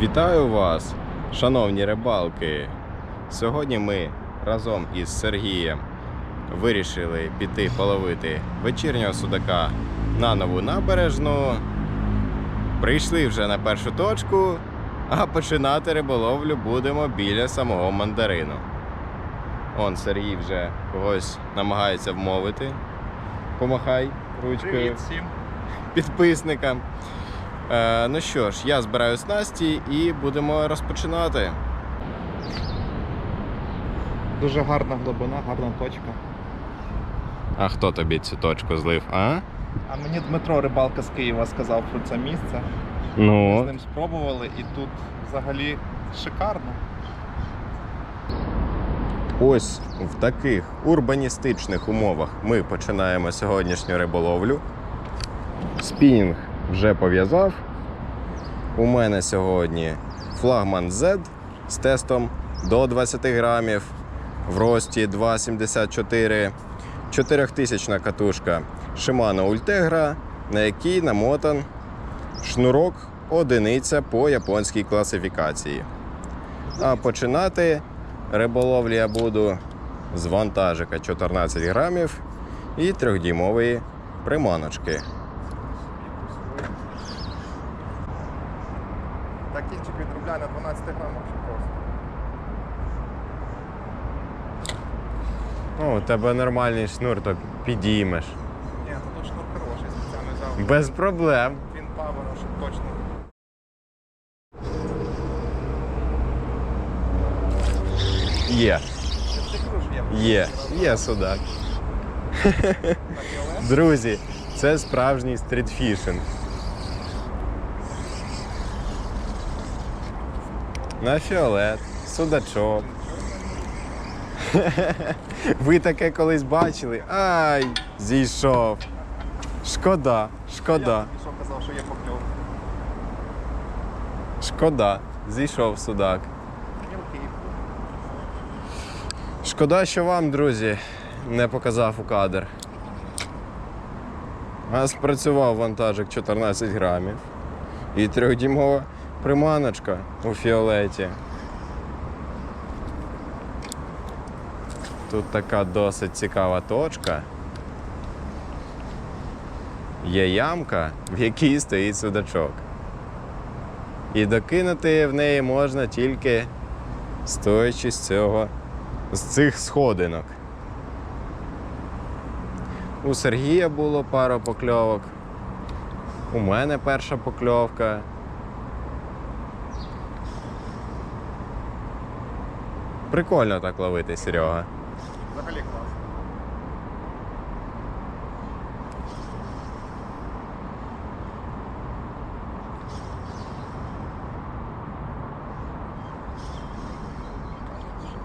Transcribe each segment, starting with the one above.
Вітаю вас, шановні рибалки! Сьогодні ми разом із Сергієм вирішили піти половити вечірнього судака на нову набережну. Прийшли вже на першу точку, а починати риболовлю будемо біля самого мандарину. Он Сергій вже когось намагається вмовити. Помахай ручкою Привіт всім. підписникам. Е, ну що ж, я збираю снасті і будемо розпочинати. Дуже гарна глибина, гарна точка. А хто тобі цю точку злив? А? А мені Дмитро Рибалка з Києва сказав про це місце. Ми з Ну, ним спробували і тут взагалі шикарно. ось в таких урбаністичних умовах ми починаємо сьогоднішню риболовлю. Спінінг вже пов'язав. У мене сьогодні флагман Z з тестом до 20 грамів в рості 2,74. 4000 катушка Shimano Ultegra, на якій намотан шнурок одиниця по японській класифікації. А починати риболовлю я буду з вантажика 14 грамів і 3-дюймової приманочки. О, у тебе нормальний шнур, то підіймеш. Ні, то тут шнур хороший, спеціально взяв. Без проблем. Він павер, щоб точно. Є, є, є судак. Друзі, це справжній стрітфішинг. На фіолет, судачок. Ви таке колись бачили? Ай, зійшов. Шкода, шкода, Я казав, що є покльов. шкода. Зійшов судак. Шкода, що вам, друзі, не показав у кадр. А спрацював вантажик 14 грамів і трьохдімова приманочка у фіолеті. Тут така досить цікава точка. Є ямка, в якій стоїть судачок. І докинути в неї можна тільки стоячи з цього з цих сходинок. У Сергія було пара покльовок. У мене перша покльовка. Прикольно так ловити, Серега. Взагалі клас.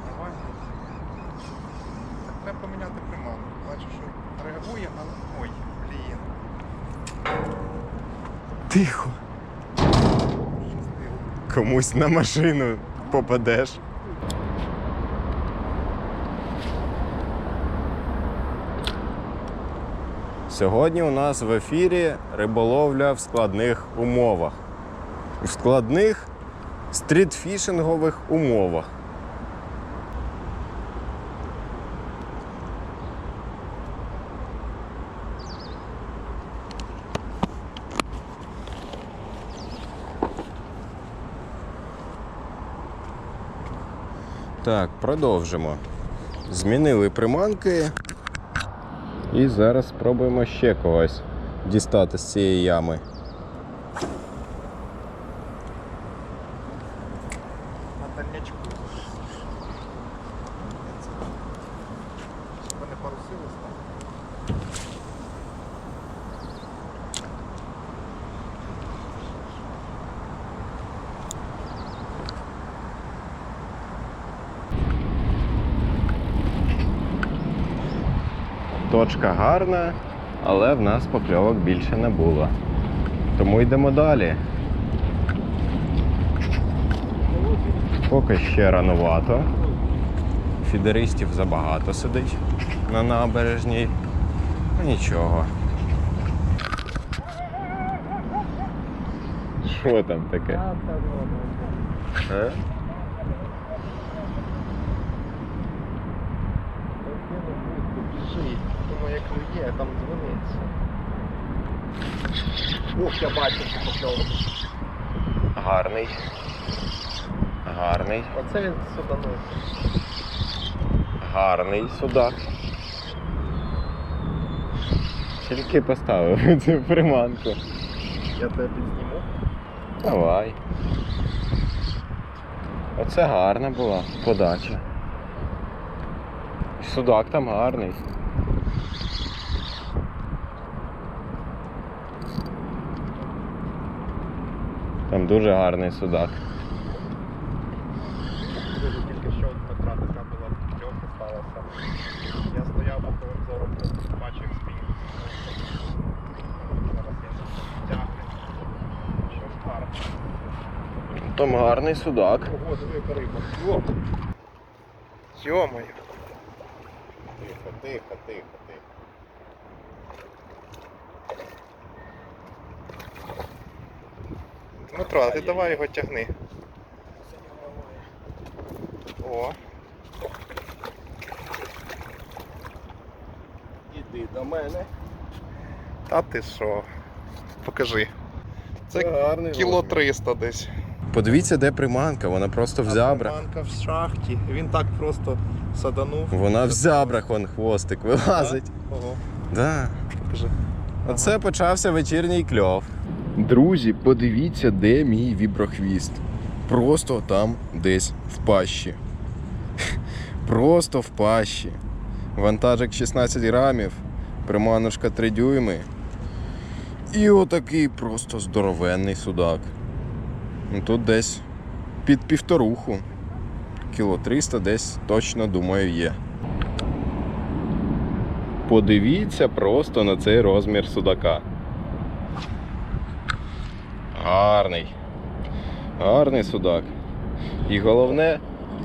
Давай. Треба поміняти приманку. Бачу, що реагує, але. Ой, блін. Тихо. Комусь на машину попадеш. Сьогодні у нас в ефірі риболовля в складних умовах. В складних стрітфішингових умовах. Так, продовжимо. Змінили приманки. І зараз спробуємо ще когось дістати з цієї ями. Вони порусили Точка гарна, але в нас покльовок більше не було. Тому йдемо далі. Поки ще ранувато. Фідеристів забагато сидить на набережній. Ну, Нічого. Що там таке? А? Як там дзвониться. Ух, я бачу, що покльовок. Гарний. Гарний. Оце він суданув. Гарний судак. Тільки поставив цю приманку. Я тебе підзніму. Давай. Оце гарна була подача. Судак там гарний. Там дуже гарний судак. Дуже тільки що Петра така була кльовка сталася. Я стояв боковим зором, бачив спінь. Зараз я тягне. Щось гарне. Там гарний судак. Ого, диви, яка риба. О! Тихо, тихо, тихо, Дмитро, а ти давай його тягни. О, Іди до мене. та ти що? Покажи. Це гарний кіло розмір. 300 десь. Подивіться, де приманка, вона просто в зябрах. Манка в шахті. Він так просто саданув. Вона в зябрах, вон хвостик вилазить. Ого, Да. покажи. Оце почався вечірній кльов. Друзі, подивіться, де мій віброхвіст. Просто там десь в пащі. Просто в пащі. Вантажик 16 грамів, приманушка 3 дюйми. І отакий просто здоровенний судак. Ну, Тут десь під півторуху. Кіло 300 десь точно, думаю, є. Подивіться просто на цей розмір судака. Гарний. Гарний судак. І головне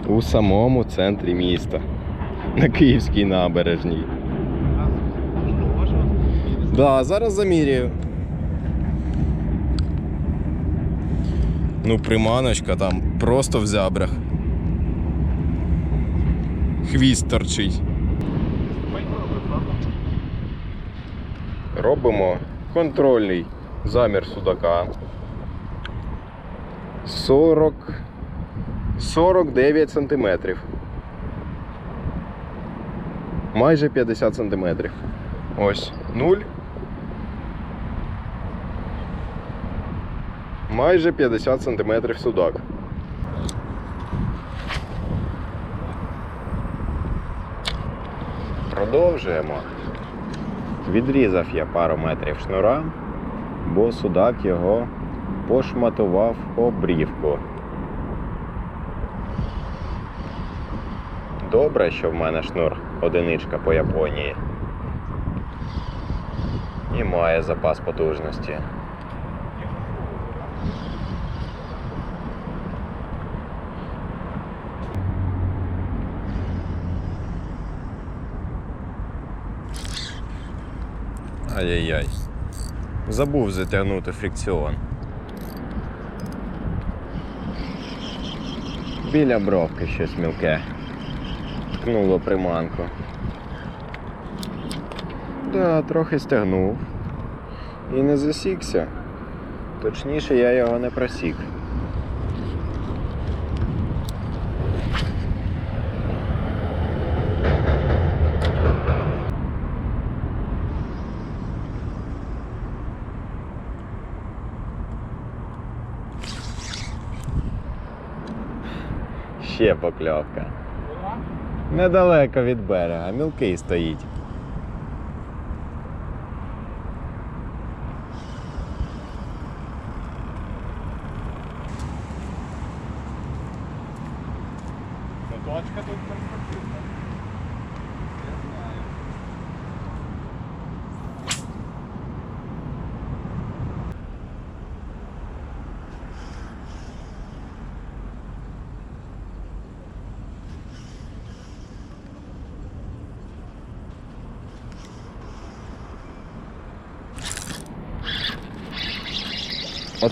у самому центрі міста. На Київській набережній. Да, зараз заміряю. Ну, приманочка там просто в зябрах. Хвіст торчить. Робимо контрольний замір судака. 40 49 сантиметрів. Майже 50 сантиметрів. Ось 0. Майже 50 сантиметрів судак. Продовжуємо. Відрізав я пару метрів шнура, бо судак його пошматував обрівку. Добре, що в мене шнур одиничка по Японії. І має запас потужності. Ай-яй-яй. Забув затягнути фрикціон. Біля бровки щось мілке. Ткнуло приманку. Да, трохи стягнув. І не засікся. Точніше, я його не просік. Ще покльовка. Недалеко від берега, мілкий стоїть.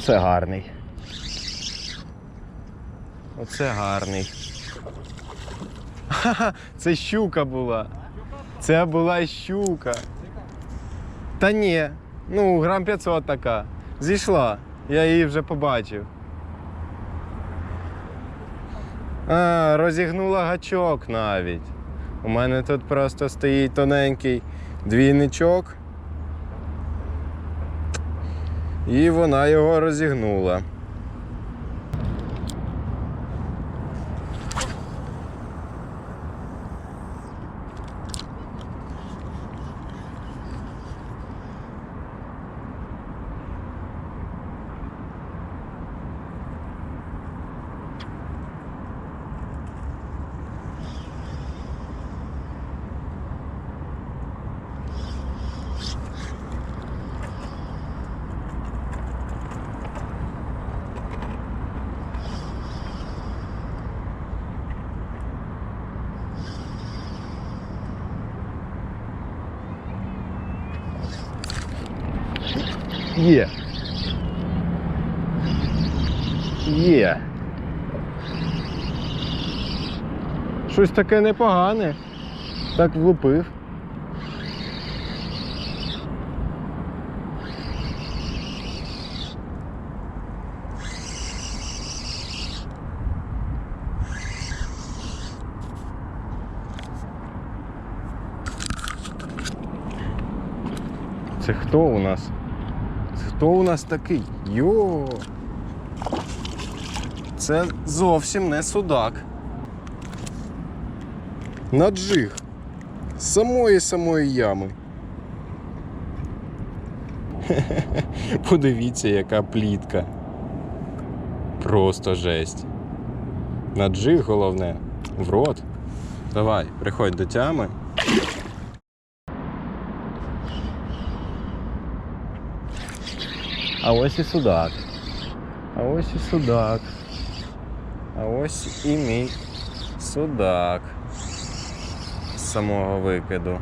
Оце гарний. Оце гарний. Ха-ха, це щука була. Це була щука. Та ні. Ну, грам 500 така. Зійшла. Я її вже побачив. А, розігнула гачок навіть. У мене тут просто стоїть тоненький двійничок. І вона його розігнула. Є. Є. Щось таке непогане. Так влупив. Це хто у нас? Хто у нас такий? Йо. Це зовсім не судак. Наджиг. З самої самої ями. Подивіться, яка плітка. Просто жесть. Наджиг головне. В рот. Давай, приходь до тями. А ось і судак. А ось і судак. А ось і мій судак з самого викиду.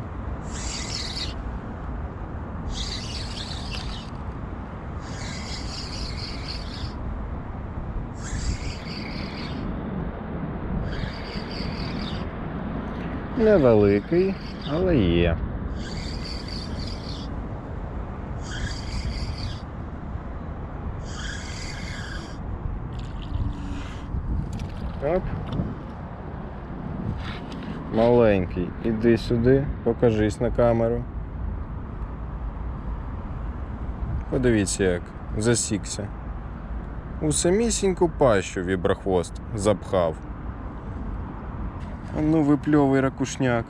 Невеликий, але є. Оп. Маленький, іди сюди, покажись на камеру. Подивіться, як засікся. У самісіньку пащу віброхвост запхав. Ану випльовуй ракушняк.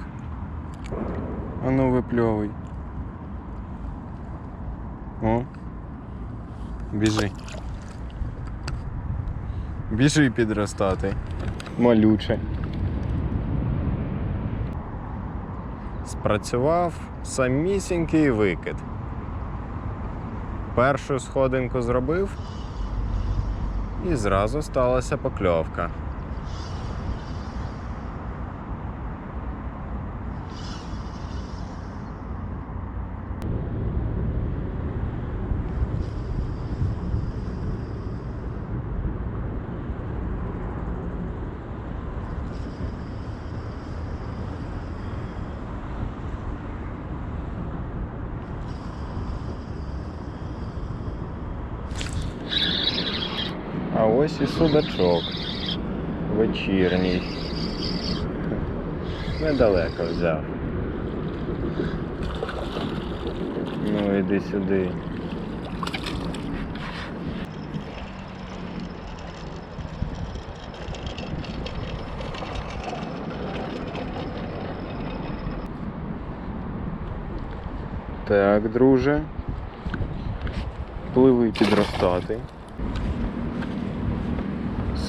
Ану випльовуй. О. Біжи. Біжи підростати. Малюче. Спрацював самісінький викид. Першу сходинку зробив і зразу сталася покльовка. Ось і судачок вечірній. Недалеко взяв. Ну, іди сюди. Так, друже. Пливи підростати.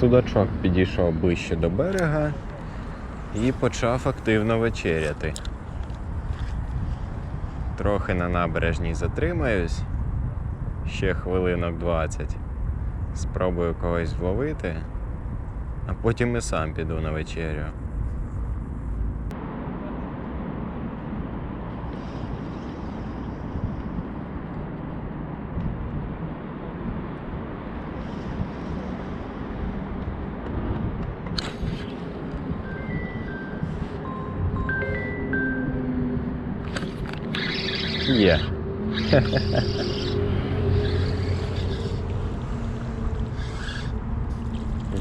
Судачок підійшов ближче до берега і почав активно вечеряти. Трохи на набережній затримаюсь, ще хвилинок 20. Спробую когось вловити, а потім і сам піду на вечерю. Є.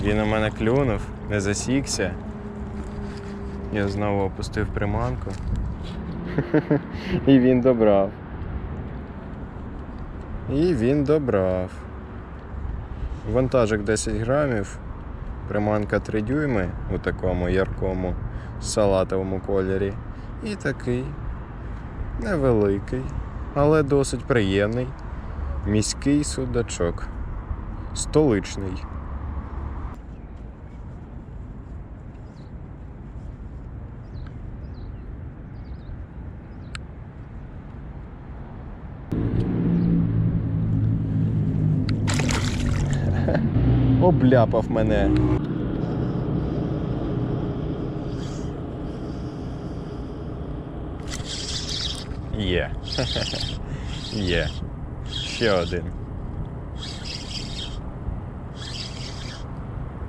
Він у мене клюнув, не засікся. Я знову опустив приманку. І він добрав. І він добрав. Вантажик 10 грамів, приманка 3 дюйми у такому яркому салатовому кольорі. І такий невеликий, але досить приємний міський судачок. Столичний. Обляпав мене. Є. Є. Ще один.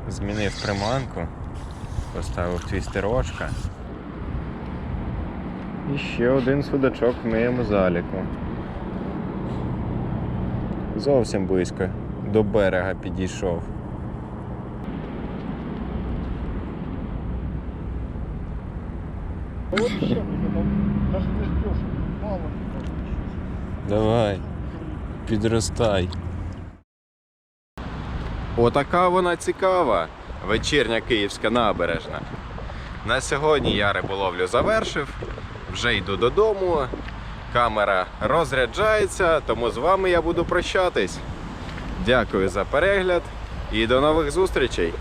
Змінив приманку, поставив твістерочка. І ще один судачок в моєму заліку. Зовсім близько до берега підійшов. Вообще, даже не ждешь. Мало. Давай, підростай. Отака вона цікава. Вечірня київська набережна. На сьогодні я риболовлю завершив. Вже йду додому. Камера розряджається, тому з вами я буду прощатись. Дякую за перегляд і до нових зустрічей!